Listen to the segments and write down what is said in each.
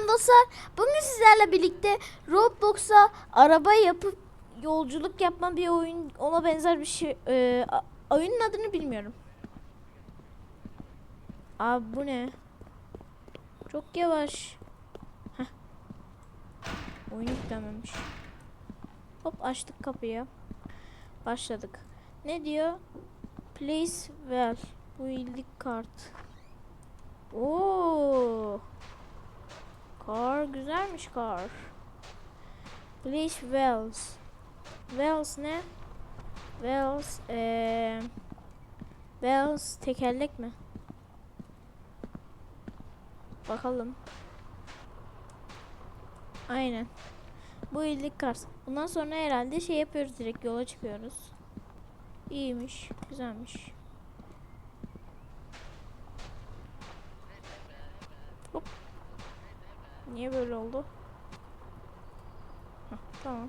Selam dostlar. Bugün sizlerle birlikte Roblox'a araba yapıp yolculuk yapma bir oyun ona benzer bir şey. A- oyunun adını bilmiyorum. Abi bu ne? Çok yavaş. Heh. Oyun yüklememiş. Hop açtık kapıyı. Başladık. Ne diyor? Place well. Bu iyilik kart. Oo. Kar güzelmiş kar. Place Wells. Wells ne? Wells eee Wells tekerlek mi? Bakalım. Aynen. Bu illik kart. Bundan sonra herhalde şey yapıyoruz direkt yola çıkıyoruz. İyiymiş, güzelmiş. Hop. Niye böyle oldu? Hah, tamam.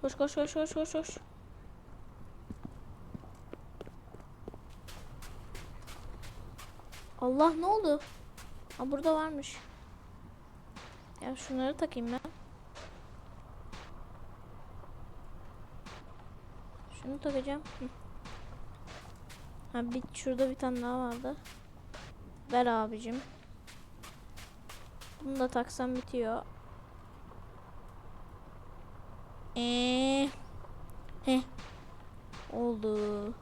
Koş koş koş koş koş koş. Allah ne oldu? Ha burada varmış. Ya şunları takayım ben. Şunu takacağım. Ha bir şurada bir tane daha vardı. Ver abicim. Bunu da taksam bitiyor. Eee. Heh. Oldu.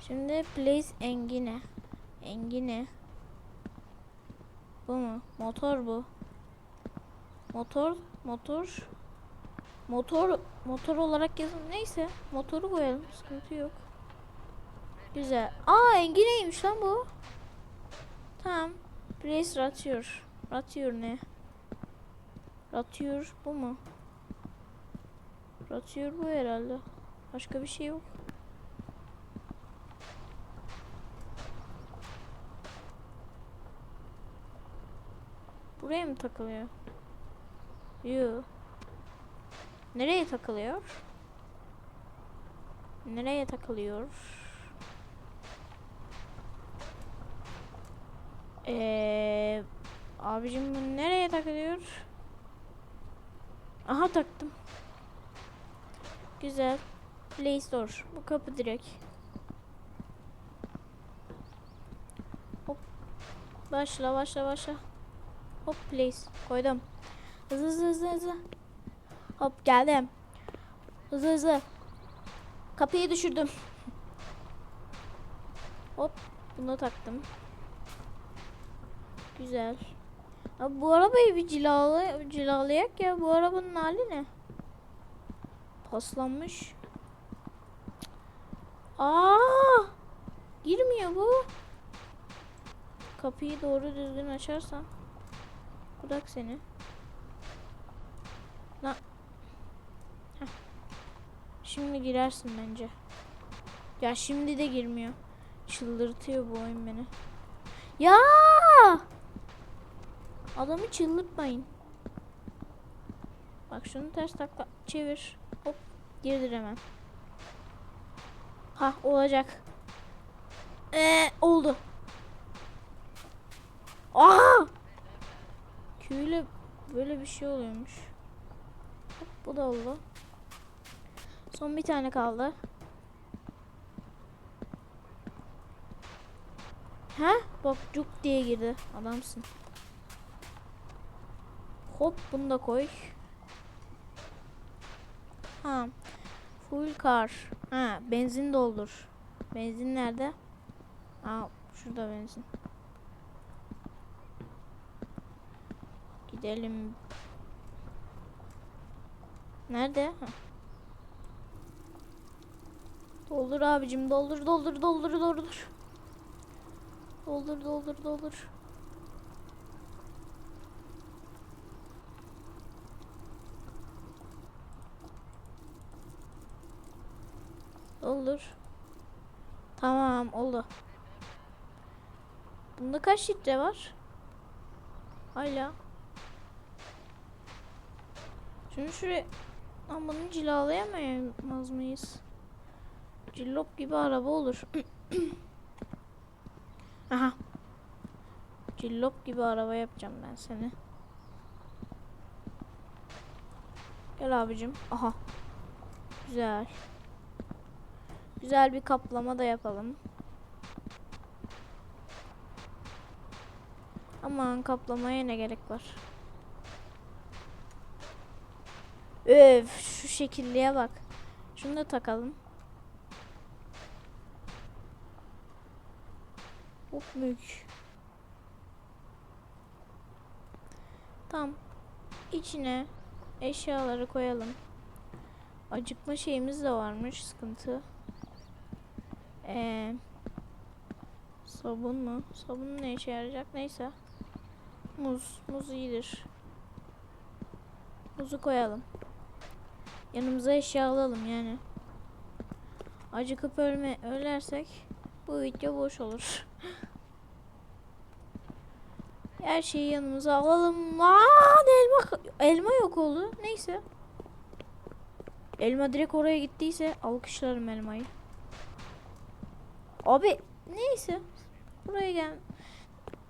Şimdi place engine. Engine. Bu mu? Motor bu. Motor, motor. Motor, motor olarak yazın. Neyse, motoru koyalım. Sıkıntı yok. Güzel. Aa, engineymiş lan bu. Tamam. Place ratıyor. Ratıyor ne? Ratıyor bu mu? Ratıyor bu herhalde. Başka bir şey yok. Buraya mı takılıyor? Yoo. Nereye takılıyor? Nereye takılıyor? Eee abicim bu nereye takılıyor? Aha taktım. Güzel. Play Store. Bu kapı direkt. Hop. Başla başla başla. Hop place. Koydum. Hızlı hızlı hızlı hızlı. Hop geldim. Hızlı hızlı. Kapıyı düşürdüm. Hop. Bunu taktım. Güzel. Abi bu arabayı bir cilala, cilalayak ya. Bu arabanın hali ne? Paslanmış. Aa! Girmiyor bu. Kapıyı doğru düzgün açarsan. Bırak seni. La. Heh. Şimdi girersin bence. Ya şimdi de girmiyor. Çıldırtıyor bu oyun beni. Ya! Adamı çıldırtmayın. Bak şunu ters takla çevir. Hop girdir hemen. Ha olacak. Ee, oldu. Aa! Küyle böyle bir şey oluyormuş. Hop, bu da oldu. Son bir tane kaldı. Ha? Bak cuk diye girdi. Adamsın. Hop bunu da koy. Ha. Full car. Ha, benzin doldur. Benzin nerede? Aa, şurada benzin. Gidelim. Nerede? Ha. Doldur abicim, doldur, doldur, doldur, doldur. Doldur, doldur, doldur. Olur. Tamam oldu. Bunda kaç litre var? Hala. Şunu şuraya... Lan bunu cilalayamaz mıyız? Cillop gibi araba olur. Aha. Cillop gibi araba yapacağım ben seni. Gel abicim. Aha. Güzel. Güzel bir kaplama da yapalım. Aman kaplamaya ne gerek var? Öf şu şekilliğe bak. Şunu da takalım. Hop mük. Tamam. İçine eşyaları koyalım. Acıkma şeyimiz de varmış. Sıkıntı. Ee, sabun mu? Sabun ne işe yarayacak? Neyse. Muz. Muz iyidir. Muzu koyalım. Yanımıza eşya alalım yani. Acıkıp ölme ölersek bu video boş olur. Her şeyi yanımıza alalım. Lan elma elma yok oldu. Neyse. Elma direkt oraya gittiyse alkışlarım elmayı. Abi neyse. Buraya gel.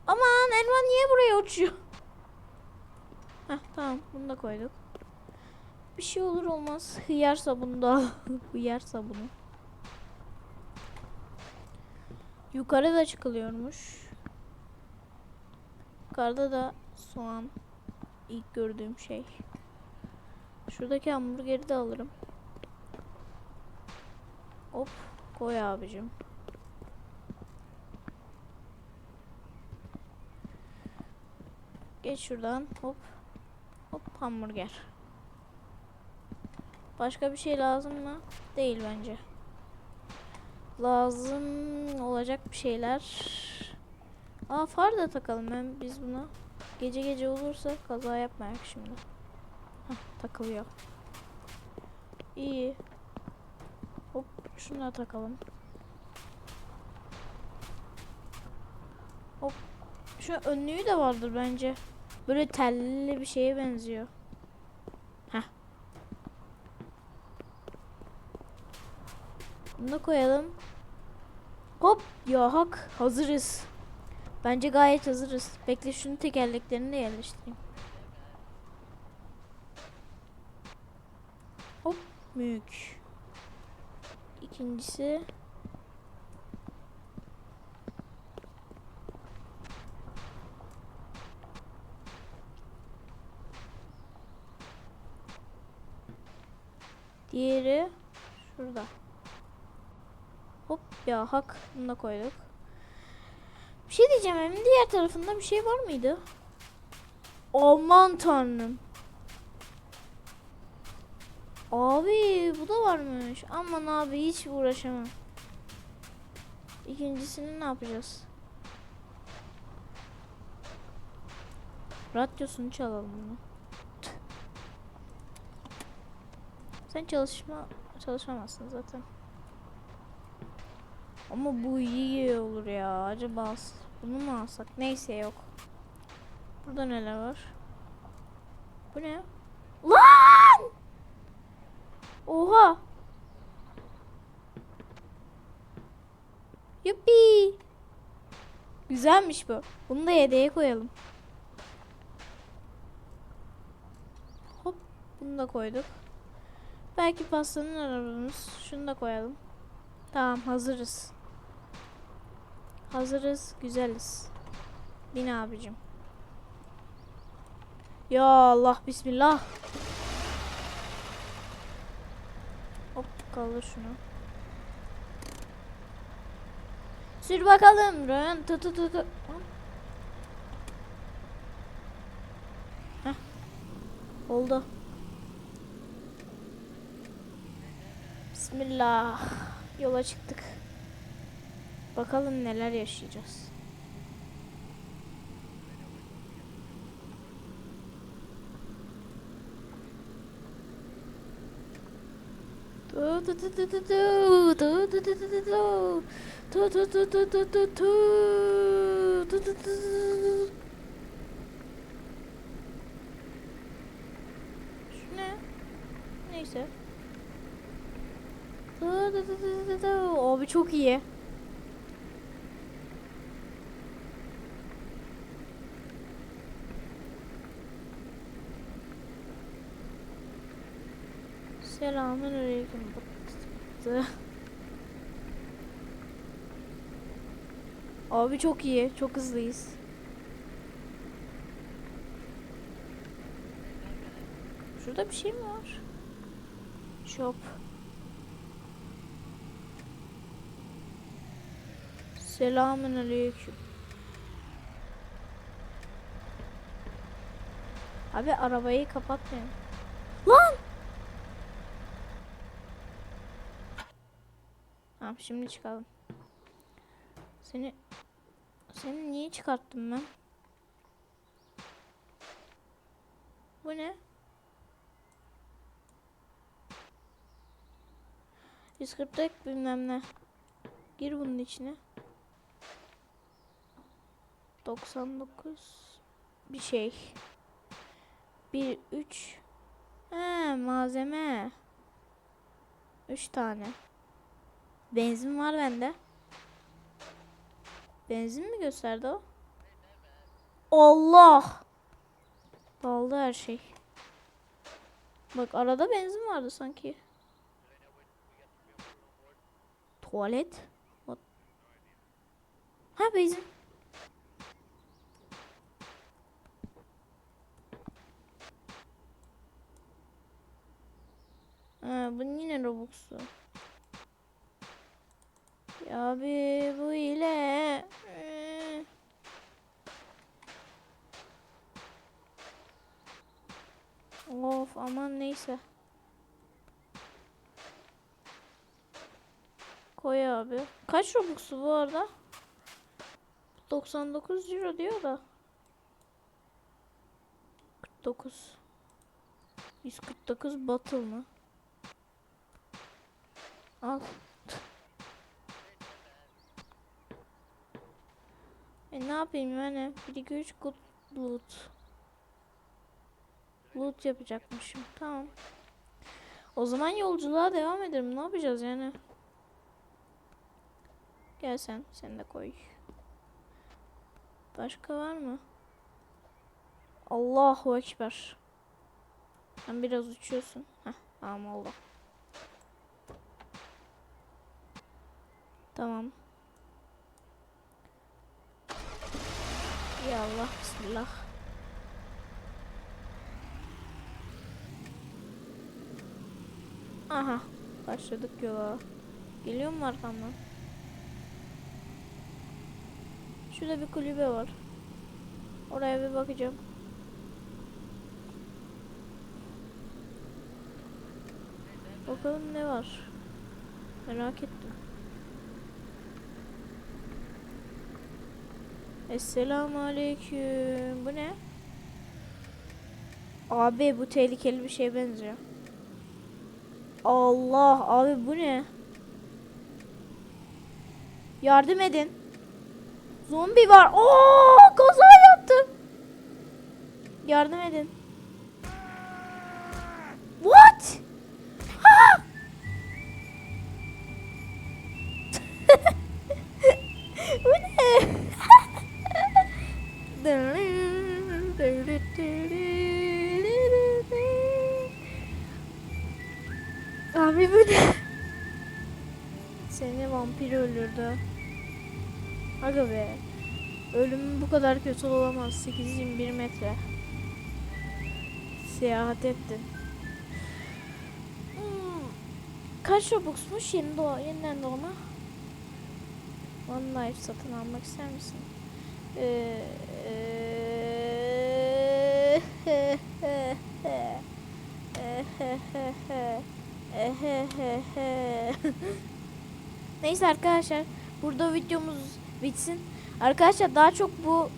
Aman elma niye buraya uçuyor? Heh tamam bunu da koyduk. Bir şey olur olmaz. Hıyar sabunu da. Hıyar sabunu. Yukarı da çıkılıyormuş. Yukarıda da soğan. İlk gördüğüm şey. Şuradaki hamburgeri de alırım. Hop koy abicim. Geç şuradan hop. Hop hamburger. Başka bir şey lazım mı? Değil bence. Lazım olacak bir şeyler. Aa far da takalım hem biz buna. Gece gece olursa kaza yapmayak şimdi. Hah takılıyor. İyi. Hop şunu da takalım. Hop. Şu önlüğü de vardır bence. Böyle telli bir şeye benziyor. Heh. Bunu da koyalım. Hop ya hak hazırız. Bence gayet hazırız. Bekle şunun tekerleklerini de yerleştireyim. Hop mük. İkincisi Diğeri şurada. Hop ya hak bunu da koyduk. Bir şey diyeceğim hem diğer tarafında bir şey var mıydı? Aman tanrım. Abi bu da varmış. Aman abi hiç uğraşamam. İkincisini ne yapacağız? Radyosunu çalalım bunu. Sen çalışma çalışamazsın zaten. Ama bu iyi olur ya. Acaba bunu mu alsak? Neyse yok. Burada neler var? Bu ne? Lan! Oha! Yuppi! Güzelmiş bu. Bunu da yedeğe koyalım. Hop, bunu da koyduk. Belki pastanın arabamız. Şunu da koyalım. Tamam, hazırız. Hazırız, güzeliz. Bin abicim. Ya Allah, bismillah. Hop, kaldır şunu. Sür bakalım. Rön, tut tut tut. tut. Heh. Oldu. Bismillah. Yola çıktık. Bakalım neler yaşayacağız. Tu tu tu tu tu tu tu tu tu tu tu tu tu tu tu tu tu tu Abi çok iyi. Selamünaleyküm. Abi çok iyi. Çok hızlıyız. Şurada bir şey mi var? Shop. Selamünaleyküm. Abi arabayı kapatmayın. Lan! Tamam şimdi çıkalım. Seni seni niye çıkarttım ben? Bu ne? 144 bilmem ne. Gir bunun içine. 99 bir şey. 1 3 He malzeme. 3 tane. Benzin var bende. Benzin mi gösterdi o? Allah! Daldı her şey. Bak arada benzin vardı sanki. Tuvalet. What? Ha benzin. Ha, bu yine Robux'u. Ya abi bu ile Ee. Of aman neyse. Koy abi. Kaç Robux'u bu arada? 99 euro diyor da. 49. 149 battle mı? Al. E ne yapayım yani? 1 2 3 good loot. Loot yapacakmışım. Tamam. O zaman yolculuğa devam edelim. Ne yapacağız yani? Gel sen. Sen de koy. Başka var mı? Allahu Ekber. Sen biraz uçuyorsun. Heh, tamam oldu. Tamam. Ya Allah bismillah. Aha başladık yola. Geliyor mu arkamdan? Şurada bir kulübe var. Oraya bir bakacağım. Bakalım ne var. Merak ettim. Esselamu aleyküm. Bu ne? Abi bu tehlikeli bir şeye benziyor. Allah abi bu ne? Yardım edin. Zombi var. Oo kaza yaptım. Yardım edin. Abi bu ne? Seni vampir öldürdü. Aga be. Ölümün bu kadar kötü olamaz. 821 metre. Seyahat ettin. Hmm. Kaç Robux'muş yeni doğa, yeniden doğma? One Life satın almak ister misin? Ee, Neyse arkadaşlar burada videomuz bitsin. Arkadaşlar daha çok bu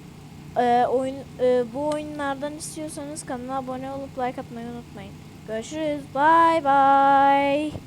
e, oyun e, bu oyunlardan istiyorsanız kanala abone olup like atmayı unutmayın. Görüşürüz. Bye bye.